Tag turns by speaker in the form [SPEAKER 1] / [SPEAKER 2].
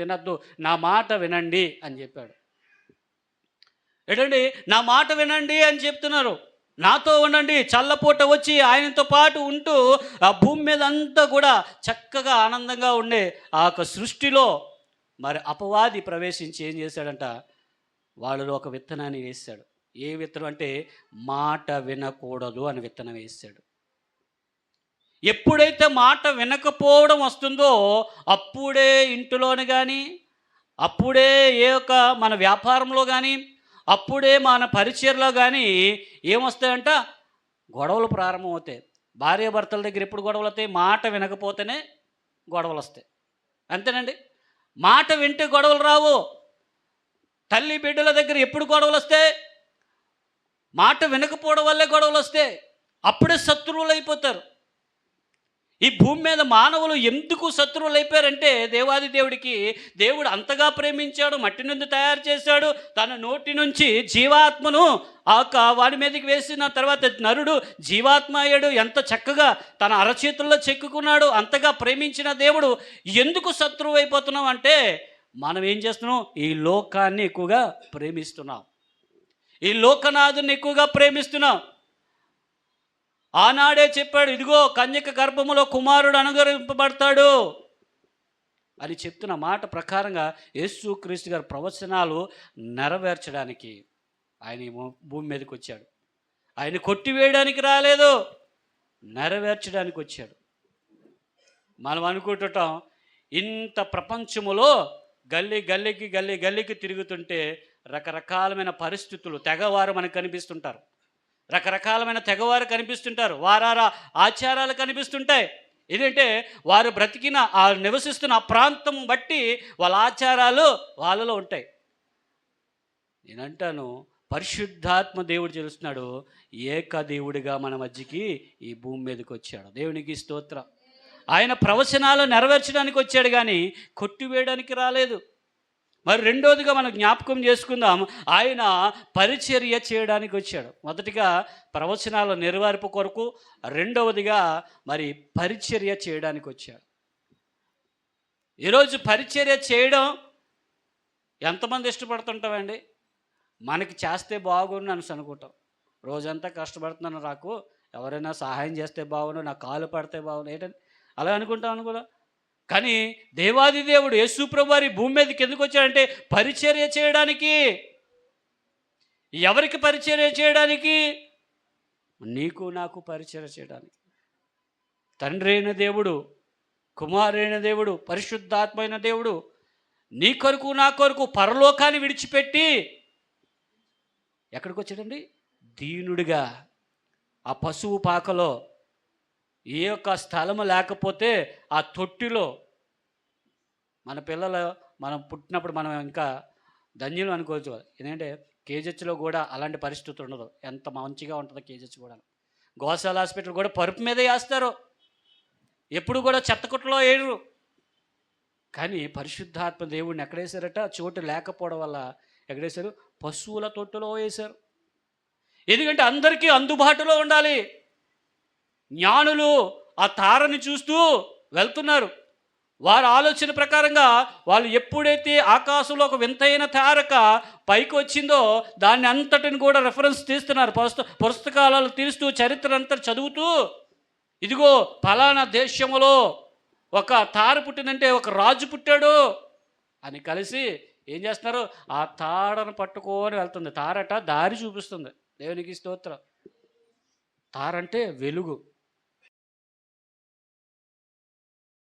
[SPEAKER 1] తినద్దు నా మాట వినండి అని చెప్పాడు. ఏంటండి నా మాట వినండి అని చెప్తున్నారు. నాతో ఉండండి చల్లపూట వచ్చి ఆయనతో పాటు ఉంటూ ఆ భూమి మీద అంతా కూడా చక్కగా ఆనందంగా ఉండే ఆ యొక్క సృష్టిలో మరి అపవాది ప్రవేశించి ఏం చేశాడంట? వాళ్ళలో ఒక విత్తనాన్ని వేశాడు. ఏ విత్తనం అంటే మాట వినకూడదు అని విత్తనం వేశాడు. ఎప్పుడైతే మాట వినకపోవడం వస్తుందో అప్పుడే ఇంటిలోని కానీ అప్పుడే ఏ యొక్క మన వ్యాపారంలో కానీ అప్పుడే మన పరిచయలో కానీ ఏమొస్తాయంట? గొడవలు ప్రారంభమవుతాయి. భార్యాభర్తల దగ్గర ఎప్పుడు గొడవలు వస్తాయి మాట వినకపోతేనే గొడవలు వస్తాయి అంతేనండి? మాట వింటే గొడవలు రావు. తల్లి బిడ్డల దగ్గర ఎప్పుడు గొడవలు వస్తాయి మాట వినకపోవడం వల్లే గొడవలు వస్తాయి అప్పుడే శత్రువులు అయిపోతారు. ఈ భూమి మీద మానవులు ఎందుకు శత్రువులు అయిపోయారంటే దేవాది దేవుడికి దేవుడు అంతగా ప్రేమించాడు మట్టి నుండి తయారు చేశాడు. తన నోటి నుంచి జీవాత్మను ఆ యొక్క వాడి మీదకి వేసిన తర్వాత నరుడు జీవాత్మ అయ్యాడు. ఎంత చక్కగా తన అరచేతుల్లో చెక్కుకున్నాడు. అంతగా ప్రేమించిన దేవుడు ఎందుకు శత్రువు అయిపోతున్నాం అంటే మనం ఏం చేస్తున్నాం? ఈ లోకాన్ని ఎక్కువగా ప్రేమిస్తున్నాం. ఈ లోకనాథుని ఎక్కువగా ప్రేమిస్తున్నాం. ఆనాడే చెప్పాడు ఇదిగో కన్యక గర్భములో కుమారుడు అనుగరింపబడతాడు అని చెప్తున్న మాట ప్రకారంగా యేసు క్రీస్తు గారి ప్రవచనాలు నెరవేర్చడానికి ఆయన భూ- భూమి మీదకి వచ్చాడు. ఆయన కొట్టివేయడానికి రాలేదు నెరవేర్చడానికి వచ్చాడు. మనం అనుకుంటుంటాం ఇంత ప్రపంచములో గల్లీ గల్లీకి గల్లీ గల్లీకి తిరుగుతుంటే రకరకాలమైన పరిస్థితులు తెగవారు మనకు కనిపిస్తుంటారు. రకరకాలమైన తెగవారు కనిపిస్తుంటారు. వారారా ఆచారాలు కనిపిస్తుంటాయి. ఏంటంటే వారు బ్రతికిన ఆ నివసిస్తున్న ఆ ప్రాంతం బట్టి వాళ్ళ ఆచారాలు వాళ్ళలో ఉంటాయి. నేనంటాను పరిశుద్ధాత్మ దేవుడు తెలుస్తున్నాడు ఏక దేవుడిగా మన మధ్యకి ఈ భూమి మీదకి వచ్చాడు దేవునికి స్తోత్రం. ఆయన ప్రవచనాలు నెరవేర్చడానికి వచ్చాడు కానీ కొట్టివేయడానికి రాలేదు. మరి రెండోదిగా మనం జ్ఞాపకం చేసుకుందాం. ఆయన పరిచర్య చేయడానికి వచ్చాడు. మొదటిగా ప్రవచనాల నెరవేర్పు కొరకు రెండవదిగా మరి పరిచర్య చేయడానికి వచ్చాడు. ఈరోజు పరిచర్య చేయడం ఎంతమంది ఇష్టపడుతుంటామండి మనకి చేస్తే బాగుండు అని అనుకుంటాం. రోజంతా కష్టపడుతున్నాను నాకు ఎవరైనా సహాయం చేస్తే బాగుండు నా కాలు పడితే బాగుండు ఏంటని? అలా అనుకుంటాం అనుకోదా కానీ దేవాది దేవుడు యేసుప్రభు వారి భూమి మీదకి ఎందుకు వచ్చాడంటే పరిచర్య చేయడానికి. ఎవరికి పరిచర్య చేయడానికి? నీకు నాకు పరిచర్య చేయడానికి. తండ్రి అయిన దేవుడు కుమారైన దేవుడు పరిశుద్ధాత్మైన దేవుడు నీ కొరకు నా కొరకు పరలోకాన్ని విడిచిపెట్టి ఎక్కడికి వచ్చాడండి? దీనుడిగా ఆ పశువు పాకలో ఏ యొక్క స్థలము లేకపోతే ఆ తొట్టిలో మన పిల్లలు మనం పుట్టినప్పుడు మనం ఇంకా ధన్యులు అనుకోవచ్చు. ఎందుకంటే కేజెచ్లో కూడా అలాంటి పరిస్థితి ఉండదు. ఎంత మంచిగా ఉంటుందో కేజెచ్ కూడా. గోశాల హాస్పిటల్ కూడా పరుపు మీదే వేస్తారు. ఎప్పుడు కూడా చెత్తకుట్టలో వేయరు. కానీ పరిశుద్ధాత్మ దేవుడిని ఎక్కడేశారట? చోటు లేకపోవడం వల్ల ఎక్కడేశారు? పశువుల తొట్టులో వేశారు. ఎందుకంటే అందరికీ అందుబాటులో ఉండాలి. జ్ఞానులు ఆ తారని చూస్తూ వెళ్తున్నారు. వారి ఆలోచన ప్రకారంగా వాళ్ళు ఎప్పుడైతే ఆకాశంలో ఒక వింతైన తారక పైకి వచ్చిందో దాన్ని అంతటిని కూడా రెఫరెన్స్ తీస్తున్నారు. పుస్త పుస్తకాలలో తీస్తూ చరిత్ర అంతా చదువుతూ ఇదిగో ఫలానా దేశంలో ఒక తార పుట్టిందంటే ఒక రాజు పుట్టాడు అని కలిసి ఏం చేస్తున్నారు? ఆ తారను పట్టుకొని వెళ్తుంది. తారట దారి చూపిస్తుంది. దేవునికి స్తోత్రం. తారంటే వెలుగు.